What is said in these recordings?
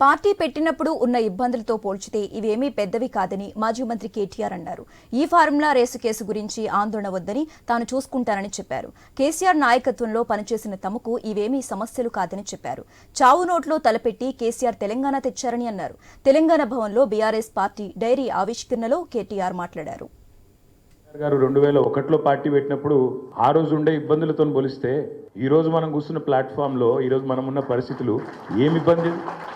Party పెట్టినప్పుడు ఉన్న ఇబ్బందులతో పోల్చితే ఇవేమీ పెద్దవి కాదని మాజీ మంత్రి కేటీఆర్ అన్నారు. ఈ ఫార్ములా రేసు కేసు గురించి ఆందోళన వద్దని తాను చూసుకుంటానని చెప్పారు. కేసీఆర్ నాయకత్వంలో పనిచేసిన తమకు ఇవేమీ సమస్యలు కాదని చెప్పారు. చావు నోట్లో తలపెట్టి కేసీఆర్ తెలంగాణ తెచ్చారని అన్నారు. తెలంగాణ భవన్లో బీఆర్ఎస్ పార్టీ డైరీ ఆవిష్కరణలో కేటీఆర్ మాట్లాడారు. గారు రెండు వేల ఒకటిలో పార్టీ పెట్టినప్పుడు ఆ రోజు ఉండే ఇబ్బందులతో పోలిస్తే ఈ రోజు మనం కూర్చున్న ప్లాట్ఫామ్లో ఈ రోజు మనం ఉన్న పరిస్థితులు ఏమి ఇబ్బంది?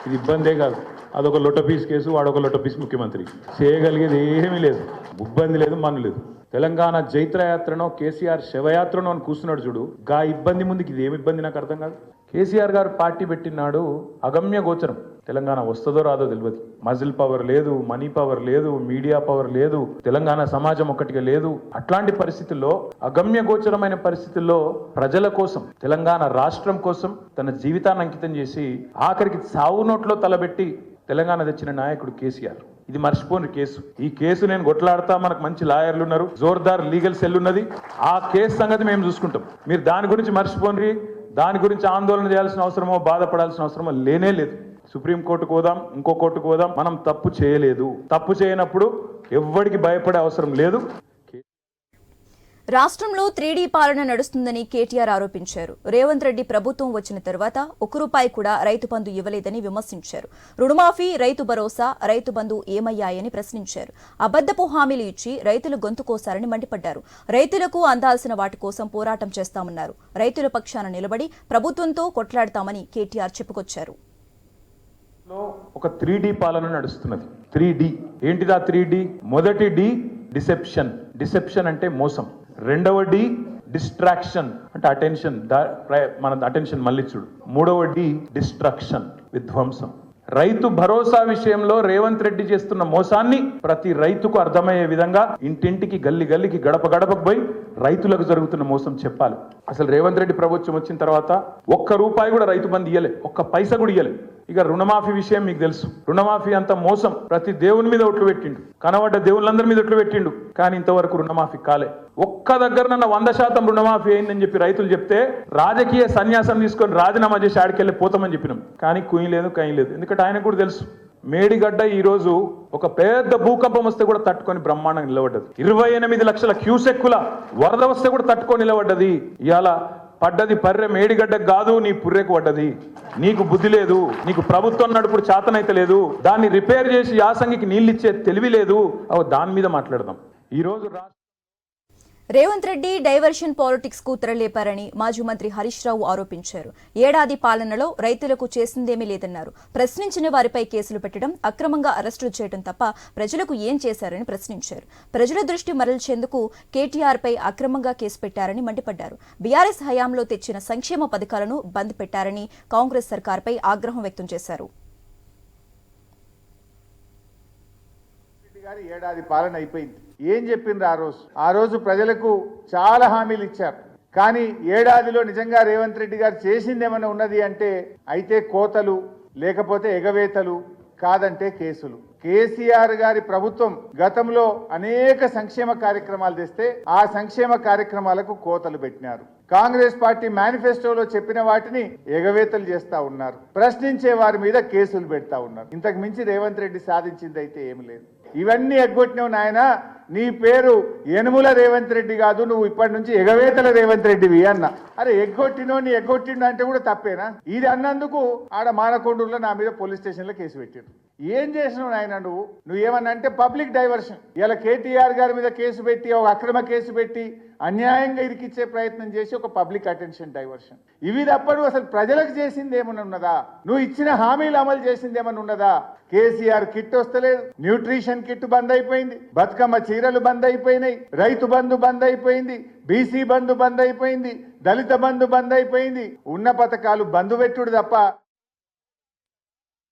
ఇది ఇబ్బందే కాదు. అదొక లొట్టపీస్ కేసు వాడొక పీస్ ముఖ్యమంత్రి. చేయగలిగేది ఏమీ లేదు. ఇబ్బంది లేదు మన లేదు. తెలంగాణ జైత్రయాత్రనో కేసీఆర్ శవయాత్రనో అని కూర్చున్నాడు చూడు. గా ఇబ్బంది ముందుకి ఇది ఏమి ఇబ్బంది నాకు అర్థం కాదు. కేసీఆర్ గారు పార్టీ పెట్టినాడు అగమ్య గోచరం. తెలంగాణ వస్తుందో రాదో తెలియదు మజిల్ పవర్ లేదు మనీ పవర్ లేదు మీడియా పవర్ లేదు తెలంగాణ సమాజం ఒక్కటిగా లేదు. అట్లాంటి పరిస్థితుల్లో అగమ్య గోచరమైన పరిస్థితుల్లో ప్రజల కోసం తెలంగాణ రాష్ట్రం కోసం తన జీవితాన్ని అంకితం చేసి ఆఖరికి సావు నోట్లో తలబెట్టి తెలంగాణ తెచ్చిన నాయకుడు కేసీఆర్. ఇది మర్చిపోని కేసు. ఈ కేసు నేను కొట్లాడతా మనకు మంచి లాయర్లు ఉన్నారు జోర్దార్ లీగల్ సెల్ ఉన్నది. ఆ కేసు సంగతి మేము చూసుకుంటాం. మీరు దాని గురించి మర్చిపోని దాని గురించి ఆందోళన చేయాల్సిన అవసరమో బాధపడాల్సిన అవసరమో లేనే లేదు. సుప్రీంకోర్టుకు పోదాం ఇంకో కోర్టుకు పోదాం. మనం తప్పు చేయలేదు. తప్పు చేయనప్పుడు ఎవ్వడికి భయపడే అవసరం లేదు. రాష్ట్రంలో త్రీడీ పాలన నడుస్తుందని కేటీఆర్ ఆరోపించారు. రేవంత్ రెడ్డి ప్రభుత్వం వచ్చిన తర్వాత ఒక్క రూపాయి కూడా రైతు బంధు ఇవ్వలేదని విమర్శించారు. రుణమాఫీ రైతు భరోసా రైతు బంధు ఏమయ్యాయని ప్రశ్నించారు. అబద్దపు హామీలు ఇచ్చి రైతులు గొంతు కోసారని మండిపడ్డారు. రైతులకు అందాల్సిన వాటి కోసం పోరాటం చేస్తామన్నారు. రైతుల పక్షాన నిలబడి ప్రభుత్వంతో కొట్లాడతామని కేటీఆర్ చెప్పుకొచ్చారు. లో ఒక త్రీ డి పాలన నడుస్తున్నది. Three D. ఏంటిదా three D? మొదటి డి డిసెప్షన్. డిసెప్షన్ అంటే మోసం. రెండవ డి డిస్ట్రాక్షన్. అంటే అటెన్షన్. మన అటెన్షన్ మళ్ళించుడు మూడవ డి డిస్ట్రక్షన్ విధ్వంసం. రైతు భరోసా విషయంలో రేవంత్ రెడ్డి చేస్తున్న మోసాన్ని ప్రతి రైతుకు అర్థమయ్యే విధంగా ఇంటింటికి గల్లి గల్లికి గడప గడపకు పోయి రైతులకు జరుగుతున్న మోసం చెప్పాలి. అసలు రేవంత్ రెడ్డి ప్రభుత్వం వచ్చిన తర్వాత ఒక్క రూపాయి కూడా రైతు బంధు ఇయ్యలే. ఒక్క పైసా కూడా ఇయ్యలే. ఇక రుణమాఫీ విషయం మీకు తెలుసు. రుణమాఫీ అంత మోసం. ప్రతి దేవుని మీద ఒట్లు పెట్టిండు. కనబడ్డ దేవుళ్ళందరి మీద ఒట్లు పెట్టిండు. కానీ ఇంతవరకు రుణమాఫీ కాలే. ఒక్క దగ్గర నన్న వంద శాతం రుణమాఫీ అయిందని చెప్పి రైతులు చెప్తే రాజకీయ సన్యాసం తీసుకొని రాజీనామా చేసి ఆడికెళ్ళి పోతామని చెప్పినాం. కానీ కుయి లేదు కయి లేదు. ఎందుకంటే ఆయనకు కూడా తెలుసు. మేడిగడ్డ ఈ రోజు ఒక పెద్ద భూకంపం వస్తే కూడా తట్టుకొని బ్రహ్మాండంగా నిలబడ్డది. ఇరవై ఎనిమిది లక్షల క్యూసెక్కుల వరద వస్తే కూడా తట్టుకొని నిలబడ్డది. ఇవాళ పడ్డది పర్రె మేడిగడ్డ కాదు నీ పుర్రెకు పడ్డది నీకు బుద్ధి లేదు నీకు ప్రభుత్వం నడుపుడు చేతనైతే లేదు దాన్ని రిపేర్ చేసి యాసంగికి నీళ్ళు ఇచ్చే తెలివి లేదు. అవ దాని మీద మాట్లాడదాం. ఈ రోజు రాష్ట్ర రేవంత్ రెడ్డి డైవర్షన్ పాలిటిక్స్కు తెరలేపారని మాజీ మంత్రి హరీష్ రావు ఆరోపించారు. ఏడాది పాలనలో రైతులకు చేసిందేమీ లేదన్నారు. ప్రశ్నించిన వారిపై కేసులు పెట్టడం అక్రమంగా అరెస్టులు చేయడం తప్ప ప్రజలకు ఏం చేశారని ప్రశ్నించారు. ప్రజల దృష్టి మరల్చేందుకు కేటీఆర్ పై అక్రమంగా కేసు పెట్టారని మండిపడ్డారు. బీఆర్ఎస్ హయాంలో తెచ్చిన సంక్షేమ పథకాలను బంద్ పెట్టారని కాంగ్రెస్ సర్కార్పై ఆగ్రహం వ్యక్తం చేశారు. ఏడాది పాలన అయిపోయింది. ఏం చెప్పిండ్రు ఆ రోజు? ఆ రోజు ప్రజలకు చాలా హామీలు ఇచ్చారు. కానీ ఏడాదిలో నిజంగా రేవంత్ రెడ్డి గారు చేసింది ఏమైనా ఉన్నది అంటే అయితే కోతలు లేకపోతే ఎగవేతలు కాదంటే కేసులు. కేసీఆర్ గారి ప్రభుత్వం గతంలో అనేక సంక్షేమ కార్యక్రమాలు తెస్తే ఆ సంక్షేమ కార్యక్రమాలకు కోతలు పెట్టినారు. కాంగ్రెస్ పార్టీ మేనిఫెస్టోలో చెప్పిన వాటిని ఎగవేతలు చేస్తా ఉన్నారు. ప్రశ్నించే వారి మీద కేసులు పెడతా ఉన్నారు. ఇంతకు మించి రేవంత్ రెడ్డి సాధించింది అయితే ఏమి లేదు. ఇవన్నీ ఎగ్గొట్టినావు నాయన నీ పేరు యనుముల రేవంత్ రెడ్డి కాదు నువ్వు ఇప్పటి నుంచి ఎగవేతల రేవంత్ రెడ్డివి అన్న. అరే ఎగ్గొట్టినో నీ ఎగ్గొట్టిండు అంటే కూడా తప్పేనా? ఇది అన్నందుకు ఆడ మానకొండూరులో నా మీద పోలీస్ స్టేషన్లో కేసు పెట్టారు ఏం చేసినావు నాయన నువ్వు? నువ్వు ఏమన్నా అంటే పబ్లిక్ డైవర్షన్. ఇలా కేటీఆర్ గారి మీద కేసు పెట్టి ఒక అక్రమ కేసు పెట్టి అన్యాయంగా ఇరికిచ్చే ప్రయత్నం చేసి ఒక పబ్లిక్ అటెన్షన్ డైవర్షన్. ఇవి తప్ప నువ్వు అసలు ప్రజలకు చేసింది ఏమన్నా ఉన్నదా? నువ్వు ఇచ్చిన హామీలు అమలు చేసింది ఏమన్నా ఉన్నదా? కేసీఆర్ కిట్ వస్తలేదు. న్యూట్రిషన్ కిట్ బంద్ అయిపోయింది. బతుకమ్మ చీరలు బంద్ అయిపోయినాయి. రైతు బంధు బంద్ అయిపోయింది. బీసీ బంధు బంద్ అయిపోయింది. దళిత బంధు బంద్ అయిపోయింది. ఉన్న పథకాలు బంధు పెట్టుడు తప్ప